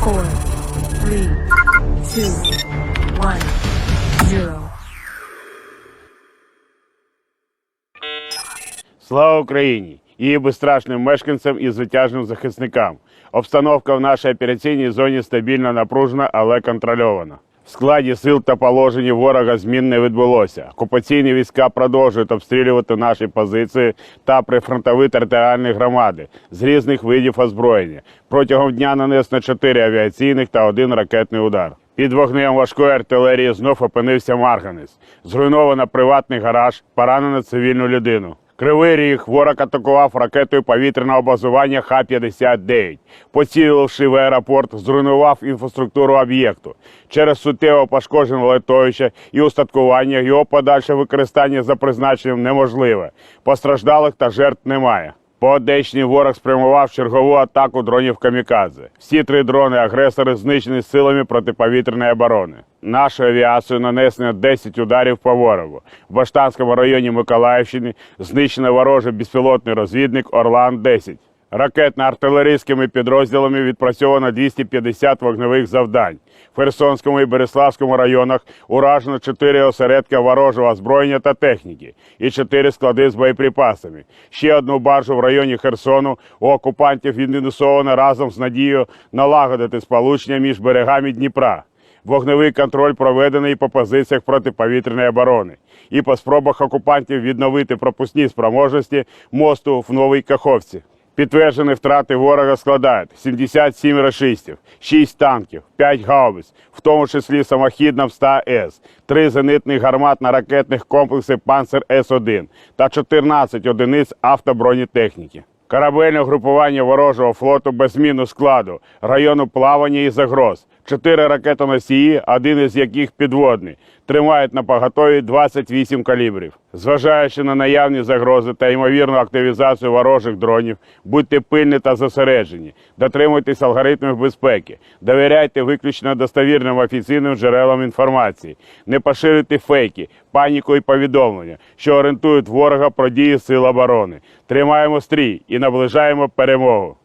four, three. Слава Україні! Її безстрашним мешканцям і звитяжним захисникам. Обстановка в нашій операційній зоні стабільно напружена, але контрольована. Складі сил та положенні ворога змін не відбулося. Окупаційні війська продовжують обстрілювати наші позиції та прифронтові територіальні громади з різних видів озброєння. Протягом дня нанесено 4 авіаційних та один ракетний удар. Під вогнем важкої артилерії знов опинився Марганець. Зруйновано приватний гараж, поранено цивільну людину. Кривий ріг ворог атакував ракетою повітряного базування Х-59. Поціливши в аеропорт, зруйнував інфраструктуру об'єкту. Через суттєво пошкоджене летовище і устаткування його подальше використання за призначенням неможливе. Постраждалих та жертв немає. По ворог спрямував чергову атаку дронів камікадзе. Всі три дрони агресори знищені силами протиповітряної оборони. Нашою авіацією нанесено 10 ударів по ворогу. В Баштанському районі Миколаївщини знищено ворожий безпілотний розвідник Орлан-10. Ракетно-артилерійськими підрозділами відпрацьовано 250 вогневих завдань. В Херсонському і Береславському районах уражено 4 осередки ворожого озброєння та техніки і 4 склади з боєприпасами. Ще одну баржу в районі Херсону у окупантів відмінусовано разом з надією налагодити сполучення між берегами Дніпра. Вогневий контроль проведений по позиціях протиповітряної оборони і по спробах окупантів відновити пропускні спроможності мосту в Новій Каховці. Підтверджені втрати ворога складають 77 рашистів, 6 танків, 5 гаубиць, в тому числі самохідна МСТА-С, 3 зенитних гарматно-ракетних комплекси «Панцер С-1» та 14 одиниць автобронетехніки. Корабельне групування ворожого флоту без зміну складу, району плавання і загроз. Чотири ракетоносії, один із яких підводний, тримають на поготові 28 калібрів. Зважаючи на наявні загрози та ймовірну активізацію ворожих дронів, будьте пильні та зосереджені, дотримуйтесь алгоритмів безпеки, довіряйте виключно достовірним офіційним джерелам інформації, не поширюйте фейки, паніку і повідомлення, що орієнтують ворога про дії сил оборони. Тримаємо стрій і наближаємо перемогу.